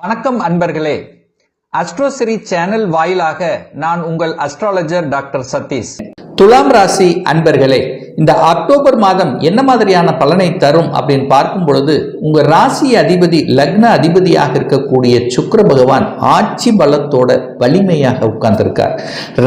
வணக்கம் அன்பர்களே. அஸ்ட்ரோசிரி சேனல் வாயிலாக நான் உங்கள் அஸ்ட்ராலஜர் டாக்டர் சதீஷ். துலாம் ராசி அன்பர்களே இந்த அக்டோபர் மாதம் என்ன மாதிரியான பலனை தரும் அப்படின்னு பார்க்கும் பொழுது உங்க ராசி அதிபதி லக்ன அதிபதியாக இருக்கக்கூடிய சுக்கர பகவான் ஆட்சி பலத்தோட வலிமையாக உட்கார்ந்திருக்கார்.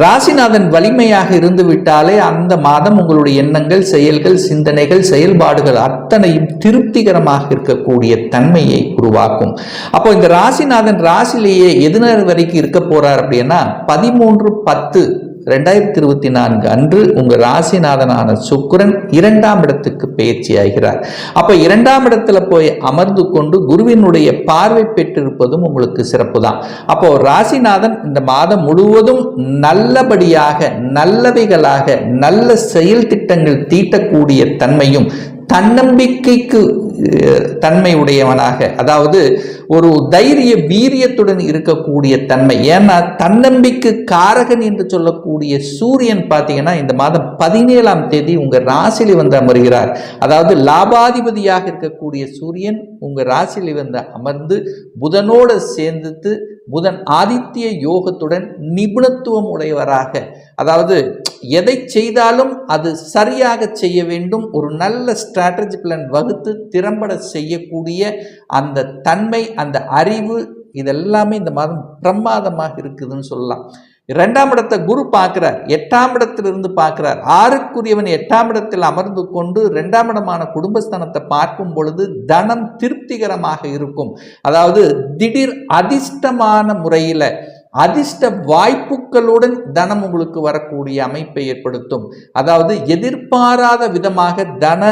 ராசிநாதன் வலிமையாக இருந்து விட்டாலே அந்த மாதம் உங்களுடைய எண்ணங்கள் செயல்கள் சிந்தனைகள் செயல்பாடுகள் அத்தனையும் திருப்திகரமாக இருக்கக்கூடிய தன்மையை உருவாக்கும். அப்போ இந்த ராசிநாதன் ராசிலேயே எது வரைக்கும் இருக்க போறார் அப்படின்னா பதிமூன்று பத்து ரெண்டாயிரத்தி இருபத்தி நான்கு அன்று உங்க ராசிநாதனான சுக்கரன் இரண்டாம் இடத்துக்கு பயிற்சி ஆகிறார். அப்ப இரண்டாம் இடத்துல போய் அமர்ந்து கொண்டு குருவினுடைய பார்வை பெற்றிருப்பதும் உங்களுக்கு சிறப்பு தான் அப்போ ராசிநாதன் இந்த மாதம் முழுவதும் நல்லபடியாக நல்லவைகளாக நல்ல செயல் திட்டங்கள் தீட்டக்கூடிய தன்மையும் தன்னம்பிக்கைக்கு தன்மை உடையவனாக அதாவது ஒரு தைரிய வீரியத்துடன் இருக்கக்கூடிய தன்மை. ஏன்னா தன்னம்பிக்கை காரகன் என்று சொல்லக்கூடிய சூரியன் பார்த்தீங்கன்னா இந்த மாதம் பதினேழாம் தேதி உங்கள் ராசியில் வந்து அமர்கிறார். அதாவது லாபாதிபதியாக இருக்கக்கூடிய சூரியன் உங்க ராசியில் வந்து அமர்ந்து புதனோடு சேர்ந்துட்டு புதன் ஆதித்ய யோகத்துடன் நிபுணத்துவம் உடையவராக. அதாவது எதை செய்தாலும் அது சரியாக செய்ய வேண்டும். ஒரு நல்ல ஸ்ட்ராட்டஜி பிளான் வகுத்து திறம்பட செய்யக்கூடிய அந்த தன்மை அந்த அறிவு இதெல்லாமே இந்த மாதம் பிரமாதமாக இருக்குதுன்னு சொல்லலாம். இரண்டாம் இடத்தை குரு பார்க்கிறார். எட்டாம் இடத்திலிருந்து பார்க்கிறார். ஆறுக்குரியவன் எட்டாம் இடத்தில் அமர்ந்து கொண்டு இரண்டாம் இடமான குடும்பஸ்தானத்தை பார்க்கும் பொழுது தனம் திருப்திகரமாக இருக்கும். அதாவது திடீர் அதிர்ஷ்டமான முறையில் அதிர்ஷ்ட வாய்ப்புகளுடன் தனம் உங்களுக்கு வரக்கூடிய அமைப்பை ஏற்படுத்தும். அதாவது எதிர்பாராத விதமாக தன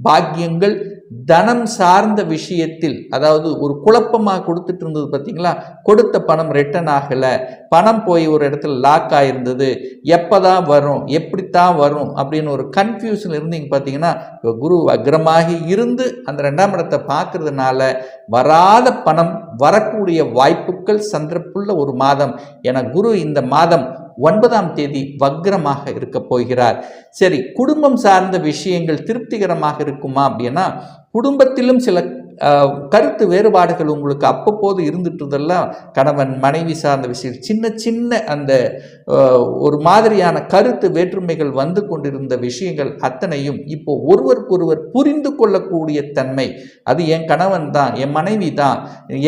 பாக்கியங்கள் தனம் சார்ந்த விஷயத்தில் அதாவது ஒரு குழப்பமாக கொடுத்துட்டு இருந்தது பார்த்தீங்களா கொடுத்த பணம் ரிட்டர்ன் ஆகலை. பணம் போய் ஒரு இடத்துல லாக் ஆகிருந்தது எப்போ தான் வரும்? எப்படித்தான் வரும்? அப்படின்னு ஒரு கன்ஃபியூஷன் இருந்தீங்க பார்த்தீங்கன்னா இப்போ குரு அக்ரமாகி இருந்து அந்த ரெண்டாம் இடத்தை பார்க்கறதுனால வராத பணம் வரக்கூடிய வாய்ப்புகள் சந்தர்ப்புள்ள ஒரு மாதம். என குரு இந்த மாதம் ஒன்பதாம் தேதி வக்ரமாக இருக்க போகிறார். சரி குடும்பம் சார்ந்த விஷயங்கள் திருப்திகரமாக இருக்குமா அப்படின்னா குடும்பத்திலும் சில கருத்து வேறுபாடுகள் உங்களுக்கு அப்பப்போது இருந்துட்டு இருந்தெல்லாம் கணவன் மனைவி சார்ந்த விஷயம் சின்ன சின்ன அந்த ஒரு மாதிரியான கருத்து வேற்றுமைகள் வந்து கொண்டிருந்த விஷயங்கள் அத்தனையும் இப்போ ஒருவருக்கொருவர் புரிந்து கொள்ளக்கூடிய தன்மை. அது என் கணவன் தான் என் மனைவி தான்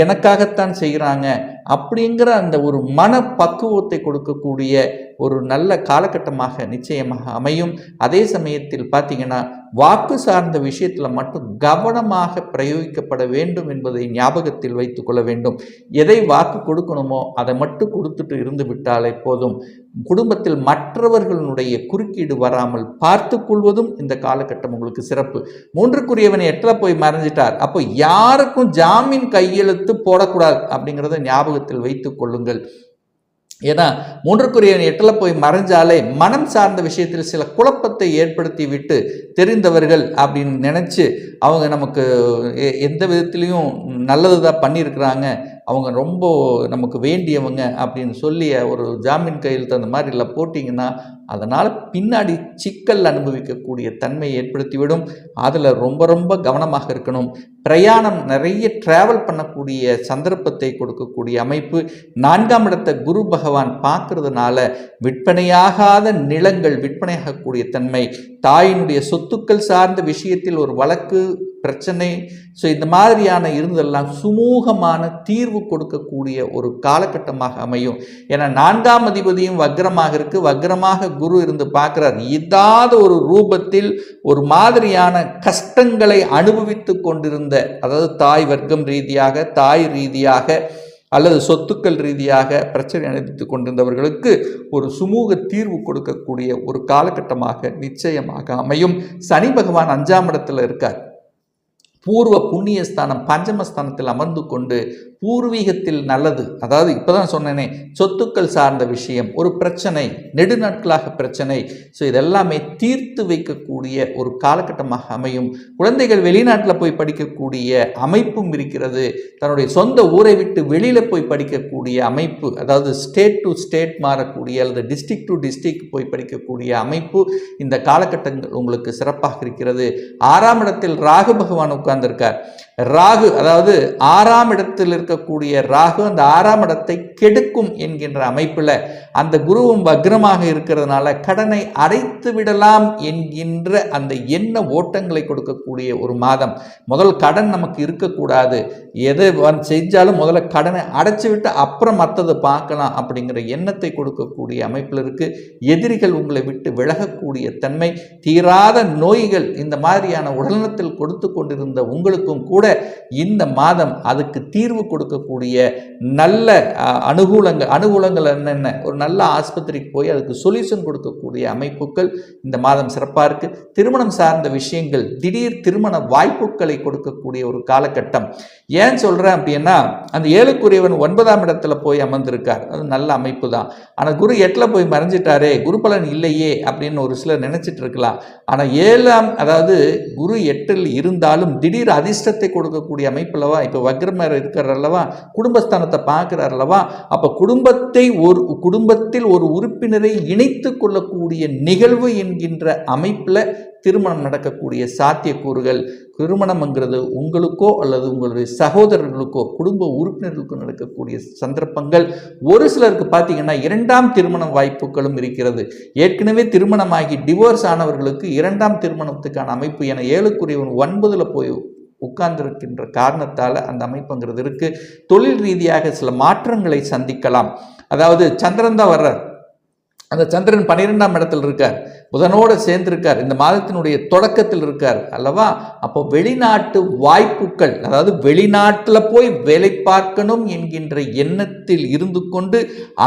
எனக்காகத்தான் செய்கிறாங்க அப்படிங்கிற அந்த ஒரு மன பக்குவத்தை கொடுக்கக்கூடிய ஒரு நல்ல காலகட்டமாக நிச்சயமாக அமையும். அதே சமயத்தில் பார்த்தீங்கன்னா வாக்கு சார்ந்த விஷயத்தில் மட்டும் கவனமாக பிரயோகிக்கப்பட வேண்டும் என்பதை ஞாபகத்தில் வைத்து கொள்ள வேண்டும். எதை வாக்கு கொடுக்கணுமோ அதை மட்டும் கொடுத்துட்டு இருந்து விட்டாலே போதும். குடும்பத்தில் மற்றவர்களுடைய குறுக்கீடு வராமல் பார்த்து கொள்வதும் இந்த காலகட்டம் உங்களுக்கு சிறப்பு. மூன்றுக்குரியவனை எட்டில் போய் மறைஞ்சிட்டார். அப்போ யாருக்கும் ஜாமீன் கையெழுத்து போடக்கூடாது அப்படிங்கிறத ஞாபகத்தில் வைத்து கொள்ளுங்கள். ஏன்னா மூன்றுக்குரியவன் எட்டில் போய் மறைஞ்சாலே மனம் சார்ந்த விஷயத்தில் சில குழப்பத்தை ஏற்படுத்தி விட்டு தெரிந்தவர்கள் அப்படின்னு நினச்சி அவங்க நமக்கு எ- எந்த விதத்துலேயும் நல்லது தான் பண்ணியிருக்கிறாங்க. அவங்க ரொம்ப நமக்கு வேண்டியவங்க அப்படின்னு சொல்லி ஒரு ஜாமீன் கையெழுத்து அந்த மாதிரிலாம் போட்டிங்கன்னா அதனால் பின்னாடி சிக்கல் அனுபவிக்கக்கூடிய தன்மையை ஏற்படுத்திவிடும். அதில் ரொம்ப ரொம்ப கவனமாக இருக்கணும். பிரயாணம் நிறைய ட்ராவல் பண்ணக்கூடிய சந்தர்ப்பத்தை கொடுக்கக்கூடிய அமைப்பு. நான்காம் இடத்தை குரு பகவான் பார்க்கறதுனால விற்பனையாகாத நிலங்கள் விற்பனையாகக்கூடிய தன்மை தாயினுடைய சொத்துக்கள் சார்ந்த விஷயத்தில் ஒரு வழக்கு பிரச்சனை ஸோ இந்த மாதிரியான இருந்தெல்லாம் சுமூகமான தீர்வு கொடுக்கக்கூடிய ஒரு காலகட்டமாக அமையும். ஏன்னா நான்காம் அதிபதியும் வக்ரமாக இருக்கு. வக்ரமாக குரு இருந்து பார்க்கிறார். இதாத ஒரு ரூபத்தில் ஒரு மாதிரியான கஷ்டங்களை அனுபவித்து கொண்டிருந்த அதாவது தாய் வர்க்கம் ரீதியாக தாய் ரீதியாக அல்லது சொத்துக்கள் ரீதியாக பிரச்சனை அனுப்பித்து கொண்டிருந்தவர்களுக்கு ஒரு சுமூக தீர்வு கொடுக்கக்கூடிய ஒரு காலகட்டமாக நிச்சயமாக அமையும். சனி பகவான் அஞ்சாம் இடத்தில் இருக்கார். பூர்வ புண்ணியஸ்தானம் பஞ்சமஸ்தானத்தில் அமர்ந்து கொண்டு பூர்வீகத்தில் நல்லது. அதாவது இப்போதான் சொன்னேனே சொத்துக்கள் சார்ந்த விஷயம் ஒரு பிரச்சனை நெடுநாட்களாக பிரச்சனை. ஸோ இதெல்லாமே தீர்த்து வைக்கக்கூடிய ஒரு காலகட்டமாக அமையும். குழந்தைகள் வெளிநாட்டில் போய் படிக்கக்கூடிய அமைப்பும் இருக்கிறது. தன்னுடைய சொந்த ஊரை விட்டு வெளியில் போய் படிக்கக்கூடிய அமைப்பு அதாவது ஸ்டேட் டு ஸ்டேட் மாறக்கூடிய அல்லது டிஸ்ட்ரிக்ட் டு டிஸ்ட்ரிக்ட் போய் படிக்கக்கூடிய அமைப்பு இந்த காலகட்டங்கள் உங்களுக்கு சிறப்பாக இருக்கிறது. ஆறாம் இடத்தில் ராகு பகவான் உட்கார்ந்திருக்கார். ராகு அதாவது ஆறாம் இடத்தில் இருக்க இருக்கக்கூடிய ராகு அந்த ஆறாம் இடத்தை கெடுக்கும் என்கின்ற அமைப்பில் அந்த குருவும் வக்ரமாக இருக்கிறதுனால கடனை அடைத்து விடலாம் என்கின்ற அந்த எண்ண ஓட்டங்களை கொடுக்கக்கூடிய ஒரு மாதம். முதல் கடன் நமக்கு இருக்கக்கூடாது. எதை செஞ்சாலும் முதல்ல கடனை அடைச்சி விட்டு அப்புறம் மற்றது பார்க்கலாம் அப்படிங்கிற எண்ணத்தை கொடுக்கக்கூடிய அமைப்பில் இருக்குது எதிரிகள் உங்களை விட்டு விலகக்கூடிய தன்மை தீராத நோய்கள் இந்த மாதிரியான உடல்நலத்தில் கொடுத்து கொண்டிருந்த உங்களுக்கும் கூட இந்த மாதம் அதுக்கு தீர்வு கொடுக்கக்கூடிய நல்ல அனுகூலங்கள் அனுகூலங்கள் என்னென்ன? ஒரு நல்ல ஆஸ்பத்திரிக்கு போய் அதுக்கு சொல்யூஷன் கொடுக்கக்கூடிய அமைப்புகள் இந்த மாதம் சிறப்பாக இருக்குது திருமணம் சார்ந்த விஷயங்கள் திடீர் திருமண வாய்ப்புகளை கொடுக்கக்கூடிய ஒரு காலகட்டம். ஏன் சொல்கிறேன் அப்படின்னா அந்த ஏழுக்குரியவன் ஒன்பதாம் இடத்துல போய் அமர்ந்திருக்கார். அது நல்ல அமைப்பு தான். ஆனால் குரு எட்டில் போய் மறைஞ்சிட்டாரே குரு பலன் இல்லையே அப்படின்னு ஒரு சிலர் நினைச்சிட்டு இருக்கலாம். ஆனால் ஏழாம் அதாவது குரு எட்டில் இருந்தாலும் திடீர் அதிர்ஷ்டத்தை கொடுக்கக்கூடிய அமைப்புலவா? இப்போ வக்ரமர் இருக்கிறல்ல அல்லவா? குடும்பஸ்தானத்தை பார்க்குறார் அல்லவா? அப்போ குடும்பத்தை ஒரு குடும்பத்தில் ஒரு உறுப்பினரை இணைத்து கொள்ளக்கூடிய நிகழ்வு என்கின்ற அமைப்பில் திருமணம் நடக்கக்கூடிய சாத்தியக்கூறுகள் திருமணம்ங்கிறது உங்களுக்கோ அல்லது உங்களுடைய சகோதரர்களுக்கோ குடும்ப உறுப்பினர்களுக்கோ நடக்கக்கூடிய சந்தர்ப்பங்கள். ஒரு சிலருக்கு பார்த்தீங்கன்னா இரண்டாம் திருமண வாய்ப்புகளும் இருக்கிறது. ஏற்கனவே திருமணமாகி டிவோர்ஸ் ஆனவர்களுக்கு இரண்டாம் திருமணத்துக்கான அமைப்பு என ஏழுக்குரியவன் ஒன்பதில் போய் உட்கார்ந்திருக்கின்ற காரணத்தால் அந்த அமைப்புங்கிறது இருக்குது தொழில் ரீதியாக சில மாற்றங்களை சந்திக்கலாம். அதாவது சந்திரன் தான் வர்றார். அந்த சந்திரன் பன்னிரெண்டாம் இடத்தில் இருக்கார். புதனோடு சேர்ந்திருக்கார். இந்த மாதத்தினுடைய தொடக்கத்தில் இருக்கார் அல்லவா? அப்போ வெளிநாட்டு வாய்ப்புகள் அதாவது வெளிநாட்டில் போய் வேலை பார்க்கணும் என்கின்ற எண்ணத்தில் இருந்து கொண்டு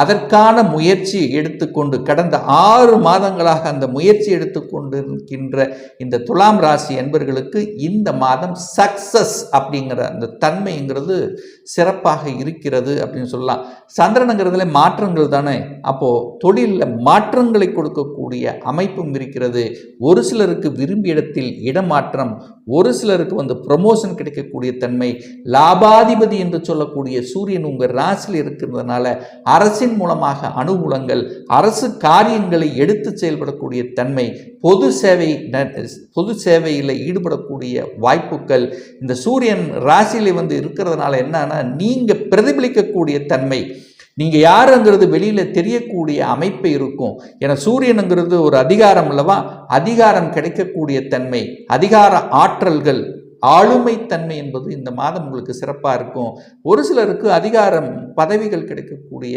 அதற்கான முயற்சி எடுத்துக்கொண்டு கடந்த ஆறு மாதங்களாக அந்த முயற்சி எடுத்துக்கொண்டு இருக்கின்ற இந்த துலாம் ராசி என்பர்களுக்கு இந்த மாதம் சக்சஸ் அப்படிங்கிற அந்த தன்மைங்கிறது சிறப்பாக இருக்கிறது அப்படின்னு சொல்லலாம். சந்திரனுங்கிறதுல மாற்றங்கள் தானே? அப்போது தொழிலில் மாற்றங்களை கொடுக்கக்கூடிய வாய்ப்பும் இருக்கிறது. ஒரு சிலருக்கு விரும்பிய இடத்தில் இடமாற்றம் ஒரு சிலருக்கு வந்து ப்ரமோஷன் கிடைக்கக்கூடிய தன்மை லாபாதிபதி என்று சொல்லக்கூடிய சூரியன் உங்கள் ராசியில் இருக்கிறதுனால அரசின் மூலமாக அனுகூலங்கள் அரசு காரியங்களை எடுத்து செயல்படக்கூடிய தன்மை பொது சேவை பொது சேவையில் ஈடுபடக்கூடிய வாய்ப்புகள் இந்த சூரியன் ராசியில் வந்து இருக்கிறதுனால என்னன்னா நீங்கள் பிரதிபலிக்கக்கூடிய தன்மை. நீங்கள் யாருங்கிறது வெளியில் தெரியக்கூடிய அமைப்பு இருக்கும். ஏன்னா சூரியனுங்கிறது ஒரு அதிகாரம் அல்லவா? அதிகாரம் கிடைக்கக்கூடிய தன்மை அதிகார ஆற்றல்கள் ஆளுமை தன்மை என்பது இந்த மாதம் உங்களுக்கு சிறப்பாக இருக்கும். ஒரு சிலருக்கு அதிகாரம் பதவிகள் கிடைக்கக்கூடிய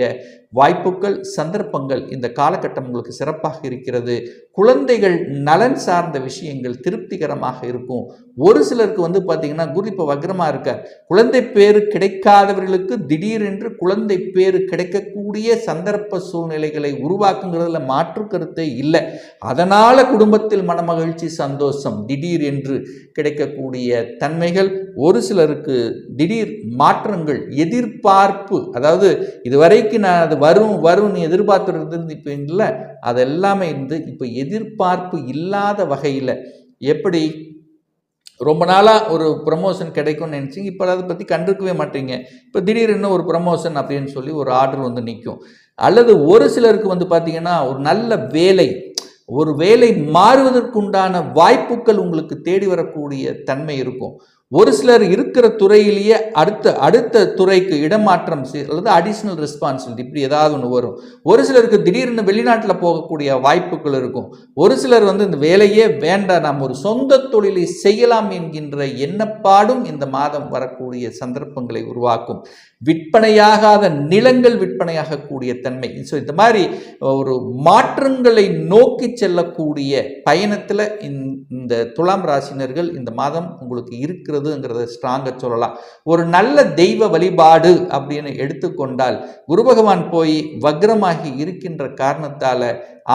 வாய்ப்புகள் சந்தர்ப்பங்கள் இந்த காலகட்டம் உங்களுக்கு சிறப்பாக இருக்கிறது. குழந்தைகள் நலன் சார்ந்த விஷயங்கள் திருப்திகரமாக இருக்கும். ஒரு சிலருக்கு வந்து பார்த்தீங்கன்னா குரு இப்போ வக்ரமாக இருக்கார். குழந்தை பேர் கிடைக்காதவர்களுக்கு திடீரென்று குழந்தை பேர் கிடைக்கக்கூடிய சந்தர்ப்ப சூழ்நிலைகளை உருவாக்குங்கிறதுல மாற்று கருத்தே இல்லை. அதனால் குடும்பத்தில் மனமகிழ்ச்சி சந்தோஷம் திடீர் என்று கிடைக்கக்கூடிய தன்மைகள் ஒரு சிலருக்கு திடீர் மாற்றங்கள் எதிர்பார்ப்பு அதாவது இதுவரைக்கும் நான் அது வரும் வரும்னு எதிர்பார்த்துட்டு இருந்துப்பீங்கள இப்போ அது எல்லாமே இருந்து இப்போ எதிர்பார்ப்பு இல்லாத வகையில் எப்படி ரொம்ப நாளாக ஒரு ப்ரமோஷன் கிடைக்கும்னு நினச்சிங்க. இப்போ அதை பற்றி கண்டுக்கவே மாட்டீங்க. இப்போ திடீர்னு ஒரு ப்ரமோஷன் அப்படின்னு சொல்லி ஒரு ஆர்டர் வந்து நிற்கும். அல்லது ஒரு சிலருக்கு வந்து பார்த்தீங்கன்னா ஒரு நல்ல வேலை ஒரு வேலை மாறுவதற்குண்டான வாய்ப்புகள் உங்களுக்கு தேடி வரக்கூடிய தன்மை இருக்கும். ஒரு சிலர் இருக்கிற துறையிலேயே அடுத்த அடுத்த துறைக்கு இடமாற்றம் அல்லது அடிஷ்னல் ரெஸ்பான்சிபிலிட்டி இப்படி ஏதாவது ஒன்று வரும். ஒரு சிலருக்கு திடீர்னு வெளிநாட்டில் போகக்கூடிய வாய்ப்புகள் இருக்கும். ஒரு சிலர் வந்து இந்த வேலையே வேண்டாம் நாம் ஒரு சொந்த தொழிலை செய்யலாம் என்கின்ற எண்ணப்பாடும் இந்த மாதம் வரக்கூடிய சந்தர்ப்பங்களை உருவாக்கும். விற்பனையாகாத நிலங்கள் விற்பனையாகக்கூடிய தன்மை. ஸோ இந்த மாதிரி ஒரு மாற்றங்களை நோக்கி செல்லக்கூடிய பயணத்தில் இந்த துலாம் ராசினர்கள் இந்த மாதம் உங்களுக்கு இருக்கிறதுங்கிறத ஸ்ட்ராங்காக சொல்லலாம். ஒரு நல்ல தெய்வ வழிபாடு அப்படின்னு எடுத்துக்கொண்டால் குரு பகவான் போய் வக்ரமாகி இருக்கின்ற காரணத்தால்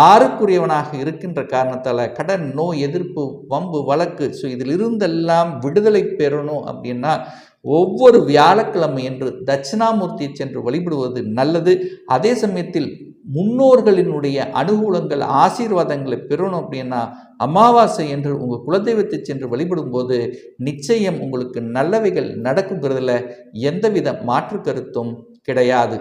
ஆறுக்குரியவனாக இருக்கின்ற காரணத்தால் கடன் நோய் எதிர்ப்பு வம்பு வழக்கு ஸோ இதிலிருந்தெல்லாம் விடுதலை பெறணும் அப்படின்னா ஒவ்வொரு வியாழக்கிழமை என்று தட்சிணாமூர்த்தியை சென்று வழிபடுவது நல்லது. அதே சமயத்தில் முன்னோர்களினுடைய அனுகூலங்கள் ஆசீர்வாதங்களை பெறணும் அப்படின்னா அமாவாசை என்று உங்கள் குலதெய்வத்தை சென்று வழிபடும்போது நிச்சயம் உங்களுக்கு நல்லவைகள் நடக்குங்கிறதுல எந்தவித மாற்று கருத்தும் கிடையாது.